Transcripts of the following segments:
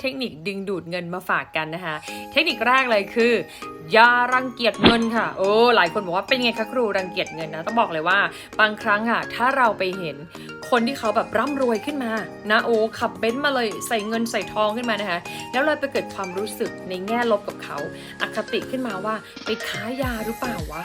เทคนิคดึงดูดเงินมาฝากกันนะคะ เทคนิคแรกเลยคือ อย่ารังเกียจเงินค่ะ โอ้หลายคนบอกว่าเป็นไงคะครูรังเกียจเงินนะ ต้องบอกเลยว่า บางครั้งอะถ้าเราไปเห็นคนที่เขาแบบร่ำรวยขึ้นมานะโอ้ขับเบนซ์มาเลยใส่เงินใส่ทองขึ้นมานะคะ แล้วเราไปเกิดความรู้สึกในแง่ลบกับเขาอคติขึ้นมาว่าไปค้ายาหรือเปล่าวะ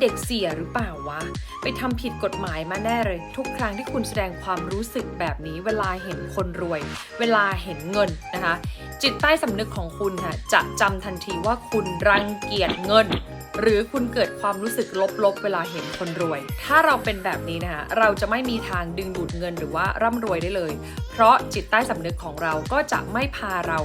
เด็กเสียหรือเปล่าวะ ไปทำผิดกฎหมายมาแน่เลย ทุกครั้งที่คุณแสดงความรู้สึกแบบนี้ เวลาเห็นคนรวย เวลาเห็นเงินนะคะ จิตใต้สำนึกของคุณค่ะจะจำทันทีว่าคุณรังเกียจเงิน หรือคุณเกิดความรู้สึกลบๆ เวลาเห็นคนรวย ถ้าเราเป็นแบบนี้นะคะเราจะไม่มีทางดึงดูดเงินหรือว่าร่ำรวยได้เลย เพราะจิตใต้สำนึกของเราก็จะไม่พาเรา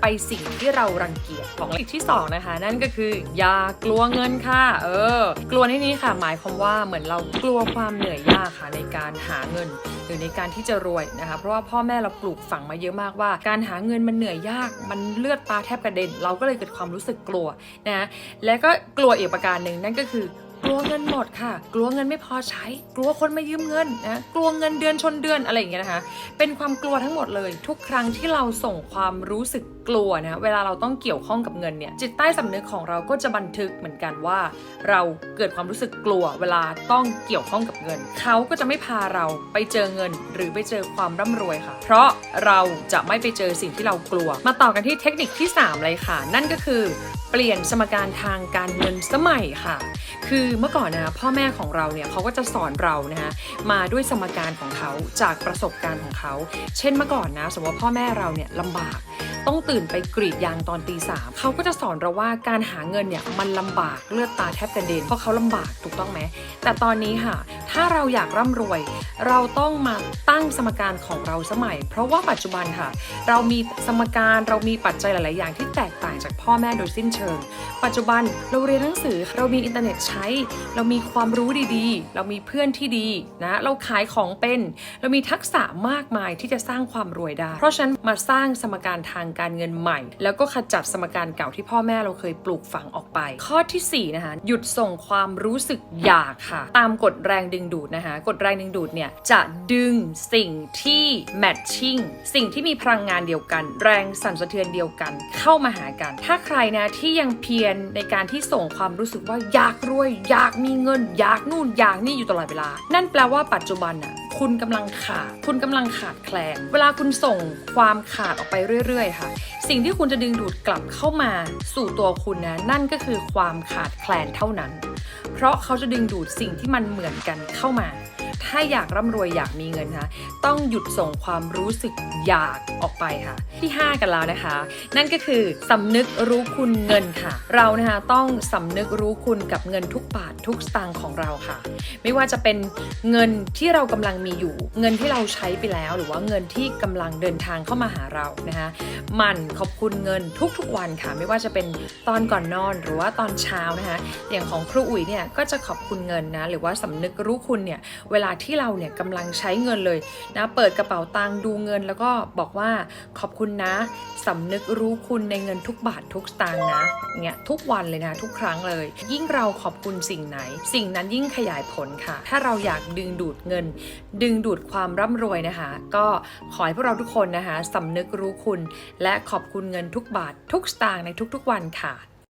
ไปสิ่งที่เรารังเกียจของอีกที่สองนะคะ นั่นก็คือ อย่ากลัวเงินค่ะ เออ กลัวในนี้ค่ะ หมายความว่าเหมือนเรากลัวความเหนื่อยยากค่ะในการหาเงิน หรือในการที่จะรวยนะคะ เพราะว่าพ่อแม่เราปลูกฝังมาเยอะมากว่า การหาเงินมันเหนื่อยยาก มันเลือดตาแทบกระเด็น เราก็เลยเกิดความรู้สึกกลัวนะ และก็กลัวอีกประการหนึ่งนั่นก็คือ กลัวเงินหมดค่ะ กลัวเงินไม่พอใช้ กลัวคนมายืมเงินนะ กลัวเงินเดือนชนเดือนอะไรอย่างเงี้ยนะคะ เป็นความกลัวทั้งหมดเลย ทุกครั้งที่เราส่งความรู้สึกกลัวนะ เวลาเราต้องเกี่ยวข้องกับเงินเนี่ย จิตใต้สำนึกของเราก็จะบันทึกเหมือนกันว่า เราเกิดความรู้สึกกลัว เวลาต้องเกี่ยวข้องกับเงิน เขาก็จะไม่พาเราไปเจอเงิน หรือไปเจอความร่ำรวยค่ะ เพราะเราจะไม่ไปเจอสิ่งที่เรากลัว มาต่อกันที่เทคนิคที่ 3 เลยค่ะ นั่นก็คือ เปลี่ยนสมการทางการเงินสมัยค่ะ คือคือเมื่อก่อนนะพ่อแม่ของเราเนี่ยเขาก็จะสอนเรานะคะมาด้วยสมการของเขาจากประสบการณ์ของเขา เช่นเมื่อก่อนนะสมมติว่าพ่อแม่เราเนี่ยลำบากต้องตื่นไปกรีดยางตอนตีสามเขาก็จะสอนเราว่าการหาเงินเนี่ยมันลำบากเลือดตาแทบกระเด็นเพราะเขาลำบากถูกต้องไหมแต่ตอนนี้ค่ะ ถ้าเราอยากร่ำรวย เราต้องมาตั้งสมการของเราสมัย เพราะว่าปัจจุบันค่ะ เรามีสมการเรามีปัจจัยหลาย ๆ อย่างที่แตก ต่างจากพ่อแม่โดยสิ้นเชิง ปัจจุบันเราเรียนหนังสือเรามีอินเทอร์เน็ตใช้ เรามีความรู้ดีๆ เรามีเพื่อนที่ดีนะเราขายของเป็น เรามีทักษะมากมายที่จะสร้างความรวยได้ เพราะฉะนั้นมาสร้างสมการทางการเงินใหม่ แล้วก็ขจัดสมการเก่าที่พ่อแม่เราเคยปลูกฝังออกไป ข้อที่สี่นะคะหยุดส่งความรู้สึกอยากค่ะ ตามกฎแรงดึงดูดนะคะกฎแรงดึงดูดเนี่ยจะดึงสิ่งที่แมทชิ่งสิ่งที่มีพลังงานเดียวกัน แรงสั่นสะเทือนเดียวกัน เข้ามาหากันถ้าใครนะที่ยังเพียรในการที่ส่งความรู้สึกว่าอยากรวย อยากมีเงิน อยากนู่นอยากนี่อยู่ตลอดเวลา นั่นแปลว่าปัจจุบันน่ะคุณกำลังขาด คุณกำลังขาดแคลน เวลาคุณส่งความขาดออกไปเรื่อย ๆ ค่ะ สิ่งที่คุณจะดึงดูดกลับเข้ามาสู่ตัวคุณนะ นั่นก็คือความขาดแคลนเท่านั้น เพราะเขาจะดึงดูดสิ่งที่มันเหมือนกันเข้ามา ถ้าอยากร่ำรวยอยากมีเงินคะต้องหยุดส่งความรู้สึกอยากออกไปค่ะ ที่ 5 กันแล้วนะคะ นั่นก็คือสำนึกรู้คุณเงินค่ะ เรานะคะต้องสำนึกรู้คุณกับเงินทุกบาททุกสตางค์ของเราค่ะ ไม่ว่าจะเป็นเงินที่เรากำลังมีอยู่ เงินที่เราใช้ไปแล้ว หรือว่าเงินที่กำลังเดินทางเข้ามาหาเรานะคะมันขอบคุณเงินทุกๆวันค่ะ ไม่ว่าจะเป็นตอนก่อนนอนหรือว่าตอนเช้านะคะอย่างของครูอุ๋ยเนี่ยก็จะขอบคุณเงินนะหรือว่าสำนึกรู้คุณเนี่ยเวลาที่เราเนี่ยกำลังใช้เงินเลยนะเปิดกระเป๋าตังค์ดูเงิน แล้วก็บอกว่าขอบคุณนะสำนึกรู้คุณในเงินทุกบาททุกสตางค์นะเนี่ยทุกวันเลยนะทุกครั้งเลย ยิ่งเราขอบคุณสิ่งไหน สิ่งนั้นยิ่งขยายผลค่ะ ถ้าเราอยากดึงดูดเงิน ดึงดูดความร่ำรวยนะคะ ก็ขอให้พวกเราทุกคนนะคะสำนึกรู้คุณ และขอบคุณเงินทุกบาททุกสตางค์ในทุกๆวันค่ะ